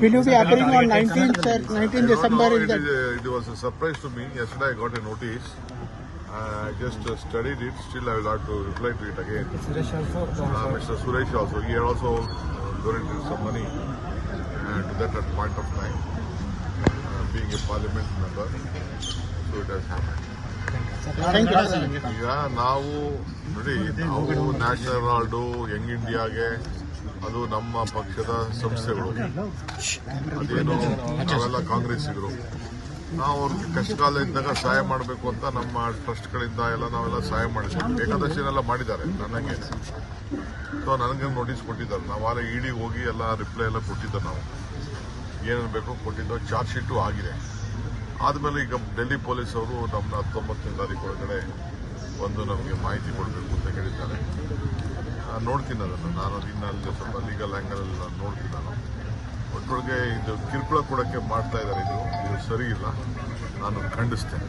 Will you be appearing on 19th, sir, 19th I don't December know, in it, the... is a- it was a surprise to me. Yesterday I got a notice. I just uh, studied it. Still, I will have to reply to it again. Suresh also Uh, Mr. Suresh also, he had also uh, donated some money uh, to that at point of time, uh, being a parliament member. So it has happened. Thank you, sir. ಈಗ ನಾವು ನೋಡಿ ನಾವು national award Young ಇಂಡಿಯಾಗೆ ಅದು ನಮ್ಮ ಪಕ್ಷದ ಸಂಸ್ಥೆಗಳು ಅದೇನು ನಾವೆಲ್ಲ ಕಾಂಗ್ರೆಸ್ಸಿಗರು. ನಾವು ಅವ್ರಿಗೆ ಕಷ್ಟಕಾಲ ಇದ್ದಾಗ ಸಹಾಯ ಮಾಡಬೇಕು ಅಂತ ನಮ್ಮ ಟ್ರಸ್ಟ್ಗಳಿಂದ ಎಲ್ಲ ನಾವೆಲ್ಲ ಸಹಾಯ ಮಾಡಿದ್ದೀವಿ ಏಕಾದಶಿನೆಲ್ಲ ಮಾಡಿದ್ದಾರೆ ನನಗೆ ಸೊ ನನಗೆ ನೋಟಿಸ್ ಕೊಟ್ಟಿದ್ದಾರೆ. ನಾವು ಆಗ ಇಡಿ ಹೋಗಿ ಎಲ್ಲ ರಿಪ್ಲೈ ಎಲ್ಲ ಕೊಟ್ಟಿದ್ದೆ ನಾವು. ಏನೇನು ಬೇಕೋ ಕೊಟ್ಟಿದ್ದು ಚಾರ್ಜ್ ಶೀಟು ಆಗಿದೆ. ಆದಮೇಲೆ ಈಗ ಡೆಲ್ಲಿ ಪೊಲೀಸ್ ಅವರು ನಮ್ಮನ್ನ ಹತ್ತೊಂಬತ್ತನೇ ತಾರೀಕು ಒಳಗಡೆ ಒಂದು ನಮಗೆ ಮಾಹಿತಿ ಕೊಡಬೇಕು ಅಂತ ಹೇಳಿದ್ದಾರೆ ನಾನು ನೋಡ್ತೀನಿ ಅದನ್ನು. ನಾನು ಇನ್ನು ಅಲ್ಲಿ ಸ್ವಲ್ಪ ಲೀಗಲ್ ಆ್ಯಂಗಲ್ ನಾನು ನೋಡ್ತೀನಿ ನಾನು. ಒಟ್ಟೊಳಗೆ ಇದು ಕಿರುಕುಳ ಕೊಡೋಕ್ಕೆ ಮಾಡ್ತಾ ಇದ್ದಾರೆ ಇದು. ಇದು ಸರಿ ಇಲ್ಲ. ನಾನು ಖಂಡಿಸ್ತೇನೆ.